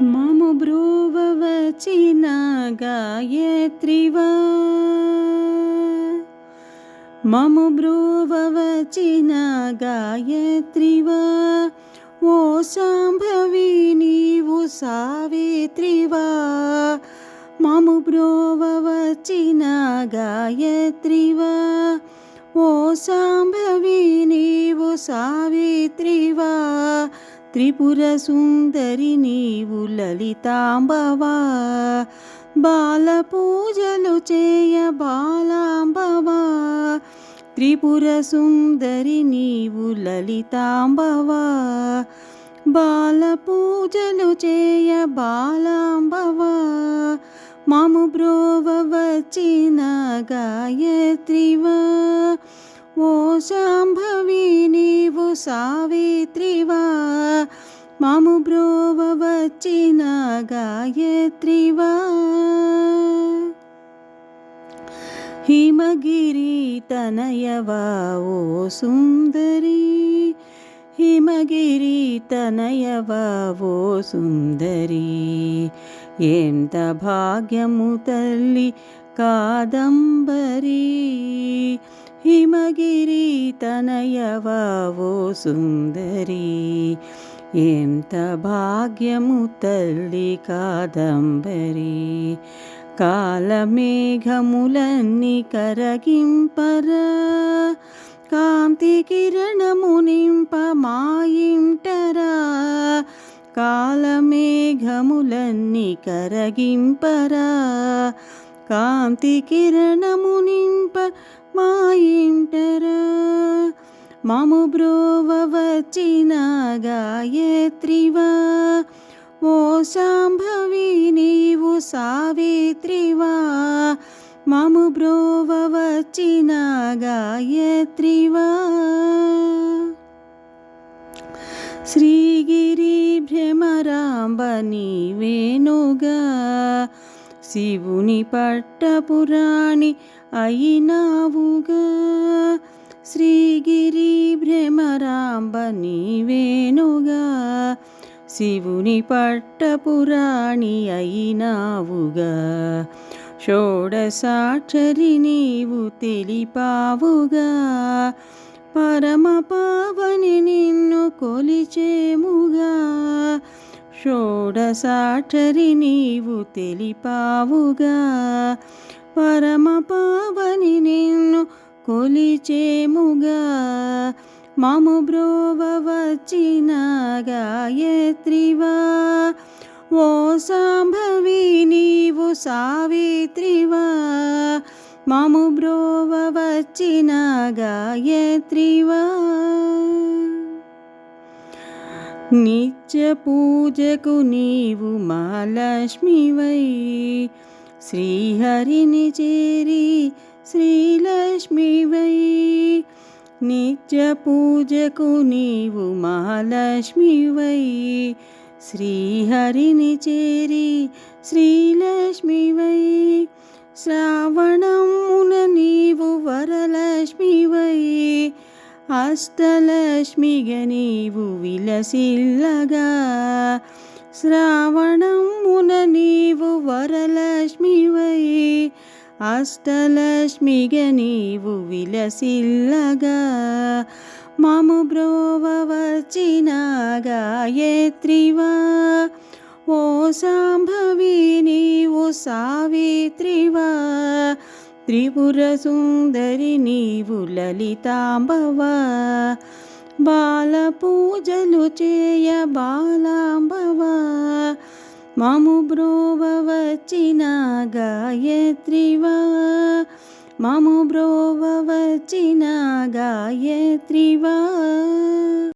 मम ब्रूवचीन गायत्री वा मम ब्रूवचीन गायत्री वा वो साम्भवीनी वु सावित्री वा मम ब्रोवचीन गायत्री वा ओ साम्भवीनी वु सावित्री वा త్రిపుర సుందరి నీవు లలితాంబవా బాల పూజలు చేయ బాలాంబవా త్రిపుర సుందరి నీవు లలితాంబవా బాల పూజలు చేయ బాలాంబవా మాము బ్రోవ వచ్చిన గాయత్రివా ो शाम्भविनी वो सावित्रि वा। मामु ब्रोववच्चिना गायत्रि वा। हिमगिरितनयवो सुन्दरी। हिमगिरितनयवो सुन्दरी। एन्त भाग्यमु तल्लि कादम्बरी। కాదంబరి హిమగిరి తనయవా సుందరి ఎంత భాగ్యము తల్లి కాదంబరి కాలమేఘములన్నీ కరగింపరా కాంతి కిరణము నింప మాయింటరా కాలమేఘములన్నీ కరగింపరా కాంతి కిరణము నింప మాయింటరా మాము బ్రోవ వచ్చిన గాయత్రివా? ఓ శాంభవి నీవు సావిత్రివా? మాము బ్రోవ వచ్చిన గాయత్రివా? శ్రీగిరి భ్రమరాంబ నీవేనుగా శివుని పట్టపురాణి అయినావుగా. శ్రీగిరి భ్రమరాంబ నీవేనుగా శివుని పట్టపురాణి అయినావుగా. షోడసాక్షరి నీవు తెలిపావుగా. పరమ పావని నిన్ను కొలిచేముగా. షోడసాక్షరి నీవు తెలిపావుగా. పరమ పావని నిన్ను కొలిచేముగా. మము బ్రోవ వచ్చిన గాయత్రివా. ఓ సాంభవి నీవు సావిత్రివా. మము బ్రోవ వచ్చిన గాయత్రివా. నిత్య పూజకు నీవు మా లక్ష్మివై శ్రీహరిని చేరి శ్రీలక్ష్మివై నిత్య పూజకు నీవు మహాలక్ష్మి వై. శ్రీహరిని చేరి శ్రీలక్ష్మి వై. శ్రావణమున నీవు వరలక్ష్మి వై. అష్టలక్ష్మిగ నీవు విలసిల్లగా. శ్రావణం నీవు వరలక్ష్మివై అష్టలక్ష్మిగ నీవు విలసిల్లగా. మము బ్రోవ వచ్చిన గాయత్రివా ఓ సాంభవి నీవు సావిత్రివా. త్రిపుర సుందరి నీవు లలితాంబవా బాల పూజలు చేయ బాలాంబవా. मामु ब्रोवचिना गायत्रिवा मा ब्रोवचिना ग ग वा